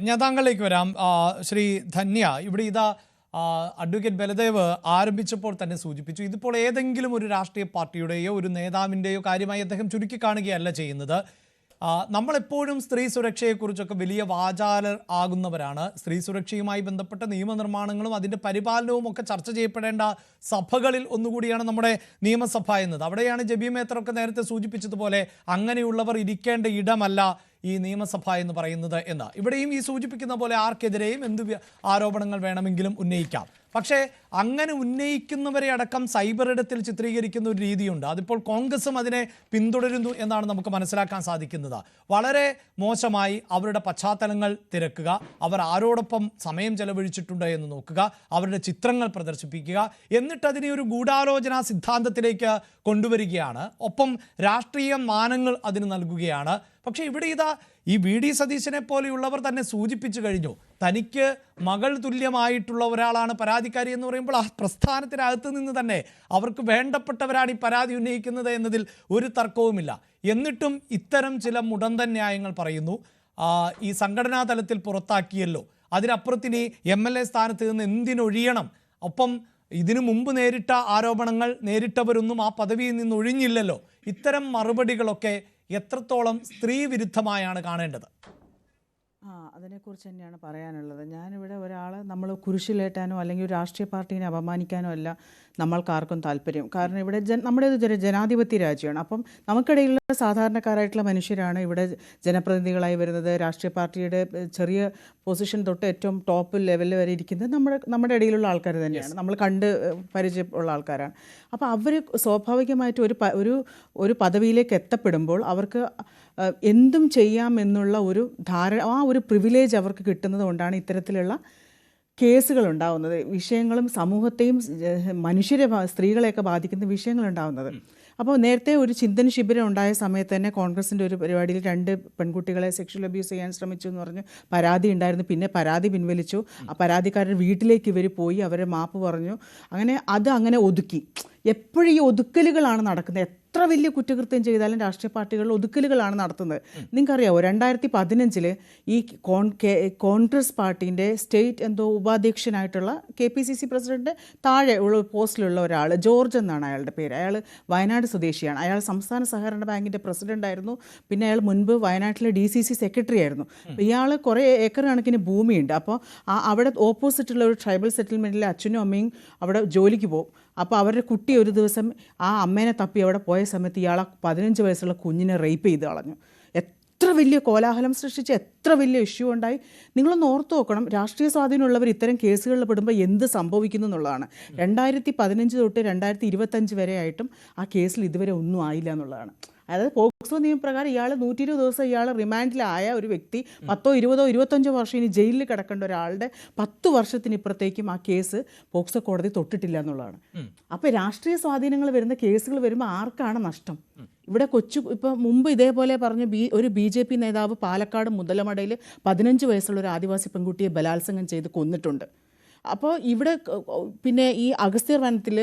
ഞാൻ താങ്കളിലേക്ക് വരാം. ശ്രീ ധന്യ ഇവിടെ ഇതാ അഡ്വക്കേറ്റ് ബലദേവ് ആരംഭിച്ചപ്പോൾ തന്നെ സൂചിപ്പിച്ചു ഇതിപ്പോൾ ഏതെങ്കിലും ഒരു രാഷ്ട്രീയ പാർട്ടിയുടെയോ ഒരു നേതാവിന്റെയോ കാര്യമായി അദ്ദേഹം ചുരുക്കി കാണുകയല്ല ചെയ്യുന്നത്. നമ്മളെപ്പോഴും സ്ത്രീ സുരക്ഷയെക്കുറിച്ചൊക്കെ വലിയ വാചാലർ ആകുന്നവരാണ്. സ്ത്രീ സുരക്ഷയുമായി ബന്ധപ്പെട്ട നിയമനിർമ്മാണങ്ങളും അതിന്റെ പരിപാലനവും ഒക്കെ ചർച്ച ചെയ്യപ്പെടേണ്ട സഭകളിൽ ഒന്നുകൂടിയാണ് നമ്മുടെ നിയമസഭ എന്നത്. അവിടെയാണ് ജബി മേത്തറൊക്കെ നേരത്തെ സൂചിപ്പിച്ചതുപോലെ അങ്ങനെയുള്ളവർ ഇരിക്കേണ്ട ഇടമല്ല. ഈ നിയമസഭ എന്ന് പറയുന്നത് എന്ന്. ഇവിടെയും ഈ സൂചിപ്പിക്കുന്ന പോലെ ആർക്കെതിരെയും എന്ത് ആരോപണങ്ങൾ വേണമെങ്കിലും ഉന്നയിക്കാം. പക്ഷേ അങ്ങനെ ഉന്നയിക്കുന്നവരെ അടക്കം സൈബർ ഇടത്തിൽ ചിത്രീകരിക്കുന്ന ഒരു രീതിയുണ്ട്. അതിപ്പോൾ കോൺഗ്രസും അതിനെ പിന്തുടരുന്നു എന്നാണ് നമുക്ക് മനസ്സിലാക്കാൻ സാധിക്കുന്നത്. വളരെ മോശമായി അവരുടെ പശ്ചാത്തലങ്ങൾ തിരക്കുക അവർ ആരോടൊപ്പം സമയം ചെലവഴിച്ചിട്ടുണ്ട് എന്ന് നോക്കുക അവരുടെ ചിത്രങ്ങൾ പ്രദർശിപ്പിക്കുക എന്നിട്ട് അതിനെ ഒരു ഗൂഢാലോചന സിദ്ധാന്തത്തിലേക്ക് കൊണ്ടുവരികയാണ്. ഒപ്പം രാഷ്ട്രീയ മാനങ്ങൾ അതിന് നൽകുകയാണ്. പക്ഷേ ഇവിടെ ഇതാ ഈ വി ഡി സതീശനെ പോലെയുള്ളവർ തന്നെ സൂചിപ്പിച്ചു കഴിഞ്ഞു. തനിക്ക് മകൾ തുല്യമായിട്ടുള്ള ഒരാളാണ് പരാതിക്കാരി എന്ന് പറയുമ്പോൾ ആ പ്രസ്ഥാനത്തിനകത്ത് നിന്ന് തന്നെ അവർക്ക് വേണ്ടപ്പെട്ടവരാണ് ഈ പരാതി ഉന്നയിക്കുന്നത് എന്നതിൽ ഒരു തർക്കവുമില്ല. എന്നിട്ടും ഇത്തരം ചില മുടന്തൻ ന്യായങ്ങൾ പറയുന്നു. ഈ സംഘടനാ തലത്തിൽ പുറത്താക്കിയല്ലോ. അതിനപ്പുറത്തിനി എം എൽ എ സ്ഥാനത്ത് നിന്ന് എന്തിനൊഴിയണം? ഒപ്പം ഇതിനു മുമ്പ് നേരിട്ട ആരോപണങ്ങൾ നേരിട്ടവരൊന്നും ആ പദവിയിൽ നിന്ന് ഒഴിഞ്ഞില്ലല്ലോ. ഇത്തരം മറുപടികളൊക്കെ എത്രത്തോളം സ്ത്രീ വിരുദ്ധമായാണ് കാണേണ്ടത് അതിനെക്കുറിച്ച് തന്നെയാണ് പറയാനുള്ളത്. ഞാനിവിടെ ഒരാളെ നമ്മൾ കുരിശിലേറ്റാനോ അല്ലെങ്കിൽ ഒരു രാഷ്ട്രീയ പാർട്ടീനെ അപമാനിക്കാനോ അല്ല നമ്മൾക്കാർക്കും താല്പര്യം. കാരണം ഇവിടെ ജ നമ്മുടെ ഒരു ജനാധിപത്യ രാജ്യമാണ്. അപ്പം നമുക്കിടയിലുള്ള സാധാരണക്കാരായിട്ടുള്ള മനുഷ്യരാണ് ഇവിടെ ജനപ്രതിനിധികളായി വരുന്നത്. രാഷ്ട്രീയ പാർട്ടിയുടെ ചെറിയ പൊസിഷൻ തൊട്ട് ഏറ്റവും ടോപ്പ് ലെവലിൽ വരെ ഇരിക്കുന്നത് നമ്മുടെ നമ്മുടെ ഇടയിലുള്ള ആൾക്കാർ തന്നെയാണ്. നമ്മൾ കണ്ട് പരിചയമുള്ള ആൾക്കാരാണ്. അപ്പോൾ അവർ സ്വാഭാവികമായിട്ട് ഒരു ഒരു ഒരു പദവിയിലേക്ക് എത്തപ്പെടുമ്പോൾ അവർക്ക് എന്തും ചെയ്യാം എന്നുള്ള ഒരു ധാരണ ആ ഒരു പ്രിവിലേജ് അവർക്ക് കിട്ടുന്നത് കൊണ്ടാണ് ഇത്തരത്തിലുള്ള കേസുകൾ ഉണ്ടാവുന്നത്. വിഷയങ്ങളും സമൂഹത്തെയും മനുഷ്യരെ സ്ത്രീകളെയൊക്കെ ബാധിക്കുന്ന വിഷയങ്ങൾ ഉണ്ടാവുന്നത്. അപ്പോൾ നേരത്തെ ഒരു ചിന്തന ശിബിരം ഉണ്ടായ സമയത്ത് തന്നെ കോൺഗ്രസിന്റെ ഒരു പരിപാടിയിൽ രണ്ട് പെൺകുട്ടികളെ സെക്ഷൽ അബ്യൂസ് ചെയ്യാൻ ശ്രമിച്ചു എന്ന് പറഞ്ഞ്. പരാതി ഉണ്ടായിരുന്നു. പിന്നെ പരാതി പിൻവലിച്ചു. ആ പരാതിക്കാരുടെ വീട്ടിലേക്ക് ഇവർ പോയി അവരെ മാപ്പ് പറഞ്ഞു. അങ്ങനെ അത് അങ്ങനെ ഒതുക്കി. എപ്പോഴും ഈ ഒതുക്കലുകളാണ് നടക്കുന്നത്. എത്ര വലിയ കുറ്റകൃത്യം ചെയ്താലും രാഷ്ട്രീയ പാർട്ടികൾ ഒതുക്കലുകളാണ് നടത്തുന്നത്. നിങ്ങൾക്കറിയാമോ രണ്ടായിരത്തി പതിനഞ്ചിൽ ഈ കോൺ കോൺഗ്രസ് പാർട്ടീന്റെ സ്റ്റേറ്റ് എന്തോ ഉപാധ്യക്ഷനായിട്ടുള്ള K P C C president താഴെ ഉള്ള പോസ്റ്റിലുള്ള ഒരാൾ ജോർജ് എന്നാണ് അയാളുടെ പേര്. അയാൾ വയനാട് സ്വദേശിയാണ്. അയാൾ സംസ്ഥാന സഹകരണ ബാങ്കിന്റെ പ്രസിഡന്റ് ആയിരുന്നു. പിന്നെ അയാൾ മുൻപ് വയനാട്ടിലെ ഡി സി സി സെക്രട്ടറി ആയിരുന്നു. ഇയാൾ കുറേ ഏക്കർ കണക്കിന് ഭൂമിയുണ്ട്. അപ്പോൾ അവിടെ ഓപ്പോസിറ്റുള്ള ഒരു ട്രൈബൽ സെറ്റിൽമെന്റിലെ അച്ഛനും അമ്മയും അവിടെ ജോലിക്ക് പോകും. അപ്പോൾ അവരുടെ കുട്ടി ഒരു ദിവസം ആ അമ്മേനെ തപ്പി അവിടെ പോയ സമയത്ത് ഇയാൾ ആ പതിനഞ്ച് വയസ്സുള്ള കുഞ്ഞിനെ റേപ്പ് ചെയ്ത് കളഞ്ഞു. എത്ര വലിയ കോലാഹലം സൃഷ്ടിച്ച് എത്ര വലിയ ഇഷ്യൂ ഉണ്ടായി. നിങ്ങളൊന്ന് ഓർത്ത് നോക്കണം രാഷ്ട്രീയ സ്വാധീനമുള്ളവർ ഇത്തരം കേസുകളിൽ പെടുമ്പോൾ എന്ത് സംഭവിക്കുന്നു എന്നുള്ളതാണ്. രണ്ടായിരത്തി പതിനഞ്ച് തൊട്ട് രണ്ടായിരത്തി ഇരുപത്തഞ്ച് വരെ ആയിട്ടും ആ കേസിൽ ഇതുവരെ ഒന്നും ആയില്ല എന്നുള്ളതാണ്. അതായത് പോക്സോ നിയമപ്രകാരം ഇയാൾ നൂറ്റി ഇരുപത് ദിവസം ഇയാൾ റിമാൻഡിലായ ഒരു വ്യക്തി പത്തോ ഇരുപതോ ഇരുപത്തഞ്ചോ വർഷം ഇനി ജയിലിൽ കിടക്കേണ്ട ഒരാളുടെ പത്ത് വർഷത്തിനിപ്പുറത്തേക്കും ആ കേസ് പോക്സോ കോടതി തൊട്ടിട്ടില്ല എന്നുള്ളതാണ്. അപ്പോൾ രാഷ്ട്രീയ സ്വാധീനങ്ങൾ വരുന്ന കേസുകൾ വരുമ്പോൾ ആർക്കാണ് നഷ്ടം? ഇവിടെ കൊച്ചു ഇപ്പം മുമ്പ് ഇതേപോലെ പറഞ്ഞ ബി ഒരു ബി ജെ പി നേതാവ് പാലക്കാട് മുതലമടയിൽ പതിനഞ്ച് വയസ്സുള്ള ഒരു ആദിവാസി പെൺകുട്ടിയെ ബലാത്സംഗം ചെയ്ത് കൊന്നിട്ടുണ്ട്. അപ്പോൾ ഇവിടെ പിന്നെ ഈ അഗസ്ത്യർ വനത്തിൽ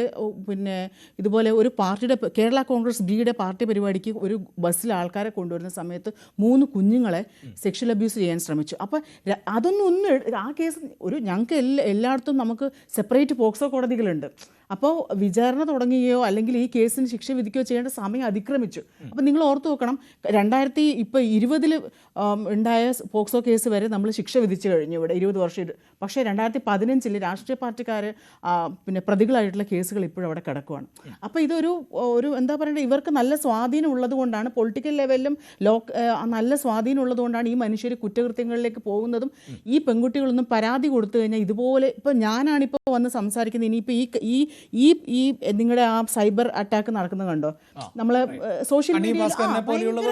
പിന്നെ ഇതുപോലെ ഒരു പാർട്ടിയുടെ കേരള കോൺഗ്രസ് ബിയുടെ പാർട്ടി പരിപാടിക്ക് ഒരു ബസ്സിൽ ആൾക്കാരെ കൊണ്ടുവരുന്ന സമയത്ത് മൂന്ന് കുഞ്ഞുങ്ങളെ സെക്ഷൽ അബ്യൂസ് ചെയ്യാൻ ശ്രമിച്ചു. അപ്പോൾ അതൊന്നും ഒന്നും ആ കേസ് ഒരു ഞങ്ങൾക്ക് എല്ലാ എല്ലായിടത്തും നമുക്ക് സെപ്പറേറ്റ് പോക്സോ കോടതികളുണ്ട്. അപ്പോൾ വിചാരണ തുടങ്ങുകയോ അല്ലെങ്കിൽ ഈ കേസിന് ശിക്ഷ വിധിക്കുകയോ ചെയ്യേണ്ട സമയം അതിക്രമിച്ചു. അപ്പോൾ നിങ്ങൾ ഓർത്തു നോക്കണം രണ്ടായിരത്തി ഇപ്പോൾ ഇരുപതിൽ ഉണ്ടായ പോക്സോ കേസ് വരെ നമ്മൾ ശിക്ഷ വിധിച്ചു കഴിഞ്ഞു ഇവിടെ ഇരുപത് വർഷം പക്ഷേ രണ്ടായിരത്തി പതിനഞ്ചിൽ രാഷ്ട്രീയ പാർട്ടിക്കാർ പിന്നെ പ്രതികളായിട്ടുള്ള കേസുകൾ ഇപ്പോഴും അവിടെ കിടക്കുകയാണ് അപ്പോൾ ഇതൊരു ഒരു എന്താ പറയുക ഇവർക്ക് നല്ല സ്വാധീനം ഉള്ളതുകൊണ്ടാണ് പൊളിറ്റിക്കൽ ലെവലിലും ലോ നല്ല സ്വാധീനം ഉള്ളതുകൊണ്ടാണ് ഈ മനുഷ്യർ കുറ്റകൃത്യങ്ങളിലേക്ക് പോകുന്നതും ഈ പെൺകുട്ടികളൊന്നും പരാതി കൊടുത്തു കഴിഞ്ഞാൽ ഇതുപോലെ ഇപ്പോൾ ഞാനാണിപ്പോൾ വന്ന് സംസാരിക്കുന്നത്. ഇനിയിപ്പോൾ ഈ ഈ ഈ ഈ നിങ്ങളുടെ ആ സൈബർ അറ്റാക്ക് നടക്കുന്നത് കണ്ടോ? നമ്മൾ സോഷ്യൽ മീഡിയ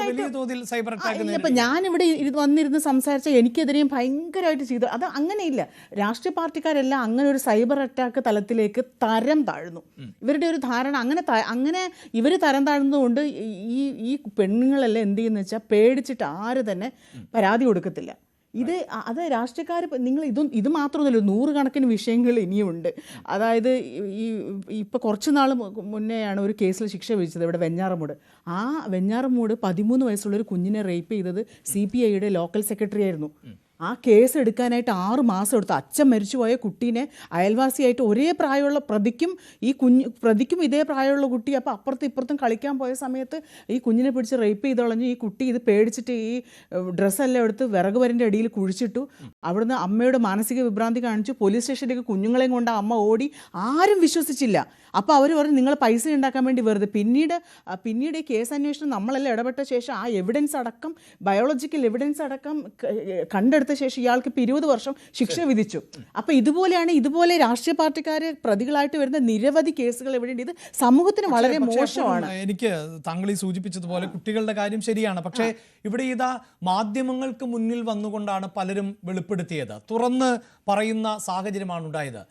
മീഡിയയിൽ ഇപ്പം ഞാനിവിടെ വന്നിരുന്ന് സംസാരിച്ച എനിക്കെതിരെയും ഭയങ്കരമായിട്ട് ചെയ്തു. അത് അങ്ങനെയില്ല. രാഷ്ട്രീയ പാർട്ടിക്കാരെല്ലാം അങ്ങനെ ഒരു സൈബർ അറ്റാക്ക് തലത്തിലേക്ക് തരം താഴ്ന്നു. ഇവരുടെ ഒരു ധാരണ അങ്ങനെ അങ്ങനെ ഇവർ തരം താഴ്ന്നതുകൊണ്ട് ഈ ഈ പെണ്ണുങ്ങളെല്ലാം എന്ത് ചെയ്യുന്ന വെച്ചാൽ പേടിച്ചിട്ട് ആര് തന്നെ പരാതി കൊടുക്കത്തില്ല. ഇത് അത് രാഷ്ട്രീയക്കാർ നിങ്ങൾ ഇതും ഇത് മാത്രമൊന്നുമല്ല നൂറുകണക്കിന് വിഷയങ്ങൾ ഇനിയുമുണ്ട് അതായത് ഈ ഇപ്പോൾ കുറച്ച് നാൾ മുന്നെയാണ് ഒരു കേസിൽ ശിക്ഷ വിധിച്ചത് ഇവിടെ വെഞ്ഞാറമൂട്. ആ വെഞ്ഞാറമൂട് പതിമൂന്ന് വയസ്സുള്ള ഒരു കുഞ്ഞിനെ റേപ്പ് ചെയ്തത് സി പി ഐയുടെ ലോക്കൽ സെക്രട്ടറി ആയിരുന്നു. ആ കേസ് എടുക്കാനായിട്ട് ആറ് മാസം എടുത്ത്. അച്ഛൻ മരിച്ചുപോയ കുട്ടീനെ അയൽവാസിയായിട്ട് ഒരേ പ്രായമുള്ള പ്രതിക്കും ഈ കുഞ്ഞ് പ്രതിക്കും ഇതേ പ്രായമുള്ള കുട്ടി അപ്പോൾ അപ്പുറത്തും ഇപ്പുറത്തും കളിക്കാൻ പോയ സമയത്ത് ഈ കുഞ്ഞിനെ പിടിച്ച് റേപ്പ് ചെയ്തളഞ്ഞു ഈ കുട്ടി ഇത് പേടിച്ചിട്ട് ഈ ഡ്രസ്സെല്ലാം എടുത്ത് വിറക് വരന്റെ അടിയിൽ കുഴിച്ചിട്ടു. അവിടുന്ന് അമ്മയുടെ മാനസിക വിഭ്രാന്തി കാണിച്ചു. പോലീസ് സ്റ്റേഷനിലേക്ക് കുഞ്ഞുങ്ങളെയും കൊണ്ട് അമ്മ ഓടി. ആരും വിശ്വസിച്ചില്ല. അപ്പോൾ അവർ പറഞ്ഞു നിങ്ങൾ പൈസ ഉണ്ടാക്കാൻ വേണ്ടി വെറുതെ. പിന്നീട് പിന്നീട് ഈ കേസ് അന്വേഷണം നമ്മളെല്ലാം ഇടപെട്ട ശേഷം ആ എവിഡൻസ് അടക്കം ബയോളജിക്കൽ എവിഡൻസ് അടക്കം ക- ഏ, കണ്ടെടുത്ത ശേഷം ഇയാൾക്ക് ഇപ്പോൾ ഇരുപത് വർഷം ശിക്ഷ വിധിച്ചു. അപ്പോൾ ഇതുപോലെയാണ് ഇതുപോലെ രാഷ്ട്രീയ പാർട്ടിക്കാർ പ്രതികളായിട്ട് വരുന്ന നിരവധി കേസുകൾ എവിടെയുണ്ട് ഇത് സമൂഹത്തിന് വളരെ മോശമാണ്. എനിക്ക് താങ്കൾ ഈ സൂചിപ്പിച്ചതുപോലെ കുട്ടികളുടെ കാര്യം ശരിയാണ്. പക്ഷേ ഇവിടെ ഇതാ മാധ്യമങ്ങൾക്ക് മുന്നിൽ വന്നുകൊണ്ടാണ് പലരും വെളിപ്പെടുത്തിയത്. തുറന്ന് പറയുന്ന സാഹചര്യമാണ് ഉണ്ടായത്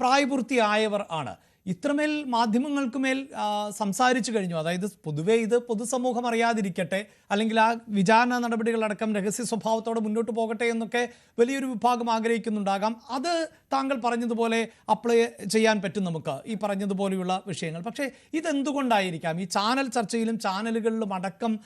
പ്രായപൂർത്തിയായവർ ആണ്. ഇത്രമേൽ മാധ്യമങ്ങൾക്ക് മേൽ സംസാരിച്ചു കഴിഞ്ഞു. അതായത് പൊതുവേ ഇത് പൊതുസമൂഹം അറിയാതിരിക്കട്ടെ അല്ലെങ്കിൽ ആ വിചാരണ നടപടികളടക്കം രഹസ്യ സ്വഭാവത്തോടെ മുന്നോട്ട് പോകട്ടെ എന്നൊക്കെ വലിയൊരു വിഭാഗം ആഗ്രഹിക്കുന്നുണ്ടാകാം. അത് താങ്കൾ പറഞ്ഞതുപോലെ അപ്ലൈ ചെയ്യാൻ പറ്റും നമുക്ക് ഈ പറഞ്ഞതുപോലെയുള്ള വിഷയങ്ങൾ. പക്ഷേ ഇതെന്തുകൊണ്ടായിരിക്കാം? ഈ ചാനൽ ചർച്ചയിലും ചാനലുകളിലും അടക്കം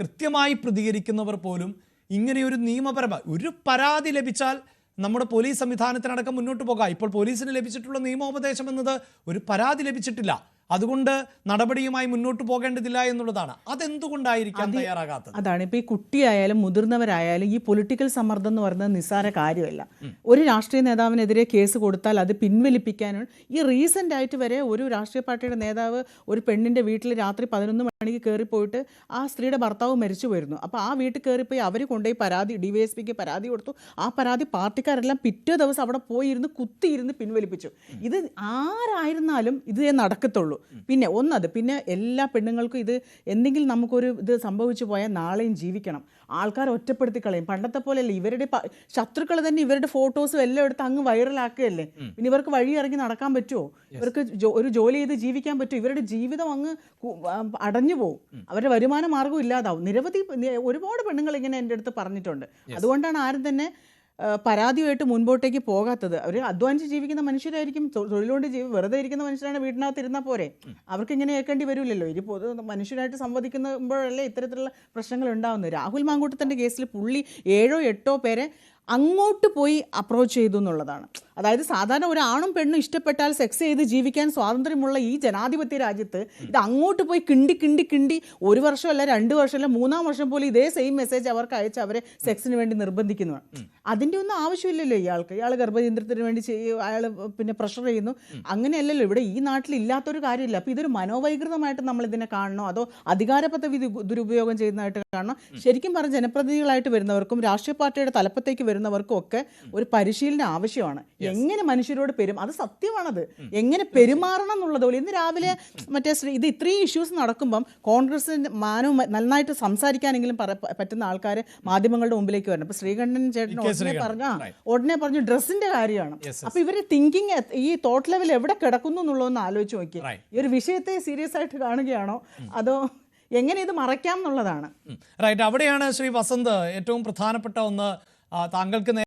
കൃത്യമായി പ്രതികരിക്കുന്നവർ പോലും ഇങ്ങനെയൊരു നിയമപരമായ ഒരു പരാതി ലഭിച്ചാൽ നമ്മുടെ പോലീസ് സംവിധാനത്തിനടക്കം മുന്നോട്ട് പോകാം. ഇപ്പോൾ പോലീസിന് ലഭിച്ചിട്ടുള്ള നിയമോപദേശം എന്നത് ഒരു പരാതി ലഭിച്ചിട്ടില്ല. അതുകൊണ്ട് നടപടിയുമായി മുന്നോട്ട് പോകേണ്ടതില്ല എന്നുള്ളതാണ്. അതെന്തുകൊണ്ടായിരിക്കാം തയ്യാറാകാത്തത്? അതാണ്. ഇപ്പോൾ ഈ കുട്ടിയായാലും മുതിർന്നവരായാലും ഈ പൊളിറ്റിക്കൽ സമ്മർദ്ദം എന്ന് പറയുന്നത് നിസ്സാര കാര്യമല്ല. ഒരു രാഷ്ട്രീയ നേതാവിനെതിരെ കേസ് കൊടുത്താൽ അത് പിൻവലിപ്പിക്കാനും ഈ റീസെന്റ് ആയിട്ട് വരെ ഒരു രാഷ്ട്രീയ പാർട്ടിയുടെ നേതാവ് ഒരു പെണ്ണിന്റെ വീട്ടിൽ രാത്രി പതിനൊന്ന് മണിക്ക് കയറിപ്പോയിട്ട് ആ സ്ത്രീയുടെ ഭർത്താവ് മരിച്ചു പോയിരുന്നു. അപ്പോൾ ആ വീട്ടിൽ കയറിപ്പോയി അവർ കൊണ്ടുപോയി പരാതി ഡി വൈ എസ് പിക്ക് പരാതി കൊടുത്തു. ആ പരാതി പാർട്ടിക്കാരെല്ലാം പിറ്റേ ദിവസം അവിടെ പോയിരുന്ന് കുത്തിയിരുന്ന് പിൻവലിപ്പിച്ചു. ഇത് ആരായിരുന്നാലും ഇതേ നടക്കത്തുള്ളൂ. പിന്നെ ഒന്നത് പിന്നെ എല്ലാ പെണ്ണുങ്ങൾക്കും ഇത് എന്തെങ്കിലും നമുക്കൊരു ഇത് സംഭവിച്ചു പോയാൽ നാളെയും ജീവിക്കണം. ആൾക്കാർ ഒറ്റപ്പെടുത്തി കളയും. പണ്ടത്തെ പോലെയല്ല ഇവരുടെ ശത്രുക്കൾ തന്നെ ഇവരുടെ ഫോട്ടോസും എല്ലാം എടുത്ത് അങ്ങ് വൈറലാക്കുകയല്ലേ? പിന്നെ ഇവർക്ക് വഴി ഇറങ്ങി നടക്കാൻ പറ്റുമോ ഇവർക്ക് ഒരു ജോലി ചെയ്ത് ജീവിക്കാൻ പറ്റുമോ ഇവരുടെ ജീവിതം അങ്ങ് അടഞ്ഞു പോകും അവരുടെ വരുമാന മാർഗം ഇല്ലാതാവും. നിരവധി ഒരുപാട് പെണ്ണുങ്ങൾ ഇങ്ങനെ എന്റെ അടുത്ത് പറഞ്ഞിട്ടുണ്ട്. അതുകൊണ്ടാണ് ആരും തന്നെ പരാതിയുമായിട്ട് മുൻപോട്ടേക്ക് പോകാത്തത്. അവർ അധ്വാനിച്ച് ജീവിക്കുന്ന മനുഷ്യരായിരിക്കും തൊഴിലുകൊണ്ട് ജീവി വെറുതെ ഇരിക്കുന്ന മനുഷ്യരാണ് വീടിനകത്ത് ഇരുന്നാൽ പോരെ. അവർക്ക് ഇങ്ങനെ കേൾക്കേണ്ടി വരില്ലല്ലോ. ഇനി പൊതു മനുഷ്യരായിട്ട് സംവദിക്കുമ്പോഴല്ലേ ഇത്തരത്തിലുള്ള പ്രശ്നങ്ങൾ ഉണ്ടാകുന്നത് രാഹുൽ മാങ്കൂട്ടത്തിന്റെ കേസിൽ പുള്ളി ഏഴോ എട്ടോ പേരെ അങ്ങോട്ട് പോയി അപ്രോച്ച് ചെയ്തു എന്നുള്ളതാണ്. അതായത് സാധാരണ ഒരു ആണും പെണ്ണും ഇഷ്ടപ്പെട്ടാൽ സെക്സ് ചെയ്ത് ജീവിക്കാൻ സ്വാതന്ത്ര്യമുള്ള ഈ ജനാധിപത്യ രാജ്യത്ത് ഇത് അങ്ങോട്ട് പോയി കിണ്ടി കിണ്ടി കിണ്ടി ഒരു വർഷമല്ല രണ്ട് വർഷമല്ല മൂന്നാം വർഷം പോലും ഇതേ സെയിം മെസ്സേജ് അവർക്ക് അയച്ച് അവരെ സെക്സിന് വേണ്ടി നിർബന്ധിക്കുന്നതാണ്. അതിന്റെ ഒന്നും ആവശ്യമില്ലല്ലോ ഇയാൾക്ക്. ഇയാൾ ഗർഭചിന്ദ്രത്തിന് വേണ്ടി അയാൾ പിന്നെ പ്രഷർ ചെയ്യുന്നു. അങ്ങനെയല്ലല്ലോ ഇവിടെ ഈ നാട്ടിൽ ഇല്ലാത്തൊരു കാര്യമില്ല. അപ്പോൾ ഇതൊരു മനോവൈകൃതമായിട്ട് നമ്മൾ ഇതിനെ കാണണോ? അതോ അധികാര ദുരുപയോഗം ചെയ്യുന്നതായിട്ട് കാണണം? ശരിക്കും പറഞ്ഞ ജനപ്രതിനിധികളായിട്ട് വരുന്നവർക്കും രാഷ്ട്രീയ പാർട്ടിയുടെ തലപ്പത്തേക്ക് വരുന്നവർക്കും ഒക്കെ ഒരു പരിശീലനം ആവശ്യമാണ്. എങ്ങനെ മനുഷ്യരോട് പെരും അത് സത്യമാണത് എങ്ങനെ പെരുമാറണം എന്നുള്ളത് പോലെ. ഇന്ന് രാവിലെ മറ്റേ ഇത് ഇത്രയും ഇഷ്യൂസ് നടക്കുമ്പം കോൺഗ്രസിന്റെ മാനവും നന്നായിട്ട് സംസാരിക്കാനെങ്കിലും പറ്റുന്ന ആൾക്കാർ മാധ്യമങ്ങളുടെ മുമ്പിലേക്ക് വരണം. ഇപ്പൊ ശ്രീകണ്ഠൻ ചേട്ടൻ ഉടനെ പറഞ്ഞു ആ ഉടനെ പറഞ്ഞു ഡ്രസ്സിന്റെ കാര്യമാണ്. അപ്പൊ ഇവർ തിങ്കിങ് ഈ തോട്ട് ലെവൽ എവിടെ കിടക്കുന്നു എന്നുള്ളതൊന്ന് ആലോചിച്ച് നോക്കി ഈ ഒരു വിഷയത്തെ സീരിയസ് ആയിട്ട് കാണുകയാണോ? അതോ എങ്ങനെ ഇത് മറയ്ക്കാം എന്നുള്ളതാണ്. റൈറ്റ് അവിടെയാണ് ശ്രീ വസന്ത് ഏറ്റവും പ്രധാനപ്പെട്ട ഒന്ന് താങ്കൾക്ക്